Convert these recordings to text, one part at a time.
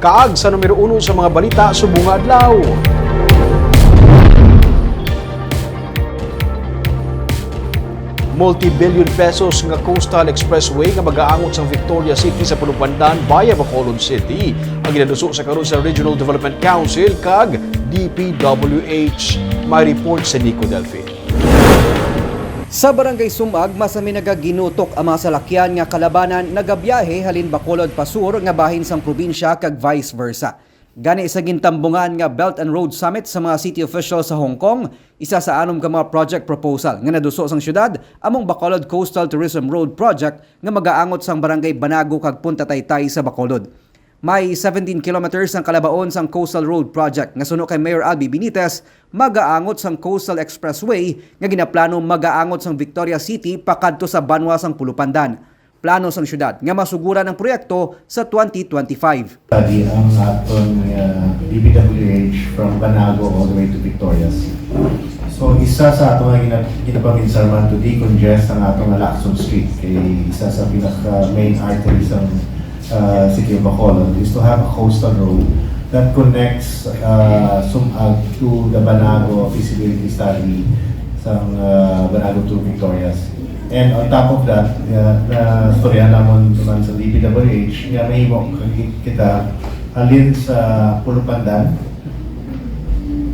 Kaag sa numero uno sa mga balita subong adlaw. Multi-billion pesos nga Coastal Expressway nga mag-aangot sa Victoria City sa Punupandan via Bacolod City. Ang ginaduso sa karon sa Regional Development Council kag DPWH. May report sa Nico Delphi. Sa barangay Sumag, masami nagaginutok ang mga salakyan nga kalabanan nagabiyahe halin Bacolod Pasur nga bahin sang probinsya kag vice versa. Gani sa gintambungan nga Belt and Road Summit sa mga city officials sa Hong Kong, isa sa anom ka mga project proposal nga naduso sang syudad among Bacolod Coastal Tourism Road Project nga magaangot sang barangay Banago kag Punta Taytay sa Bacolod. May 17 kilometers ang kalabaon sang Coastal Road Project nga suno kay Mayor Albi Benitez magaangot sang Coastal Expressway nga ginaplano magaangot sang Victoria City pakadto sa Banwa sang Pulupandan. Plano sang syudad nga masuguran ang proyekto sa 2025. study ang aton uh, BBWH from Banago all the way to Victoria City. So isa sa ato nga gina- ginapanginsarman to decongest ang atong Lacson Street kay isa sa pinaka main arteries ng uh, of Bacolod is to have a coastal road that connects uh, Sumag to the Banago feasibility study sa uh, Banago to Victoria City. And on top of that, uh, na storya namon naman sa DPWH, nga mahimo kita halin sa Pulupandan,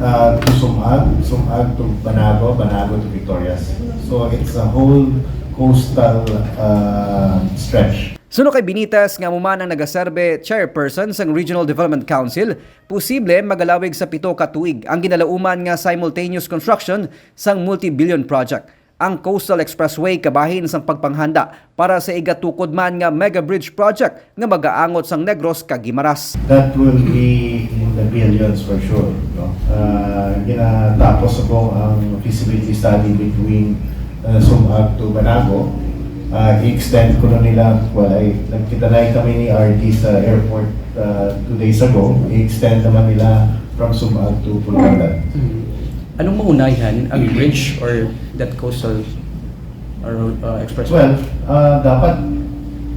uh, to Sumag, Sumag to Banago, Banago to Victorias. So it's a whole coastal uh, stretch. Suno kay Benitez nga muman ang nagaserbe chairperson sang Regional Development Council, posible magalawig sa pito ka tuig ang ginalauman nga simultaneous construction sang multi-billion project. Ang Coastal Expressway kabahin sang pagpanghanda para sa igatukod man nga mega bridge project nga magaangot sang Negros kag Gimaras. That will be in the billions for sure. No? Uh, ginatapos po ang feasibility study between uh, Sumag to Banago. Uh, i-extend ko na nila, well, ay, nagkita na kami ni RD sa airport uh, two days ago. I-extend naman nila from Sumag to Pulgadan. Anong maunayan, ang bridge or that coastal or uh, expressway? Well, uh, dapat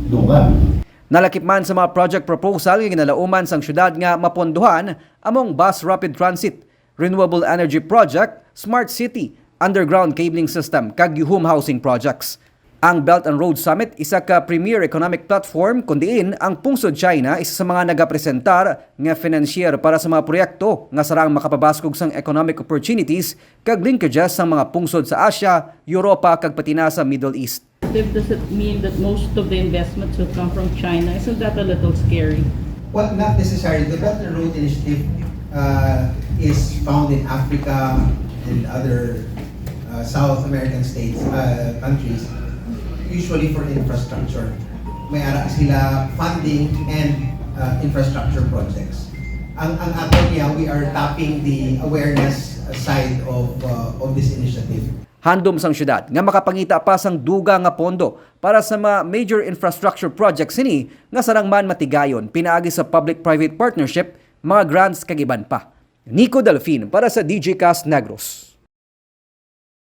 dungan. Nalakip man sa mga project proposal nga ginalauman sang syudad nga mapondohan among bus rapid transit, renewable energy project, smart city, underground cabling system kag housing projects. Ang Belt and Road Summit isa ka premier economic platform kundiin ang pungsod China isa sa mga nagapresentar nga financier para sa mga proyekto nga sarang makapabaskog sang economic opportunities kag linkages sang mga pungsod sa Asia, Europa kag pati na sa Middle East. Does it mean that most of the investments will come from China? Isn't that a little scary? Well, not necessarily. The Belt and Road Initiative uh, is found in Africa and other uh, South American states, uh, countries, usually for infrastructure. May ara sila funding and uh, infrastructure projects. Ang ang ato niya, we are tapping the awareness side of uh, of this initiative. Handom sang syudad nga makapangita pa sang duga nga pondo para sa mga major infrastructure projects sini nga sarang man matigayon pinaagi sa public-private partnership, mga grants kag iban pa. Nico Delfin para sa DJ Cast Negros.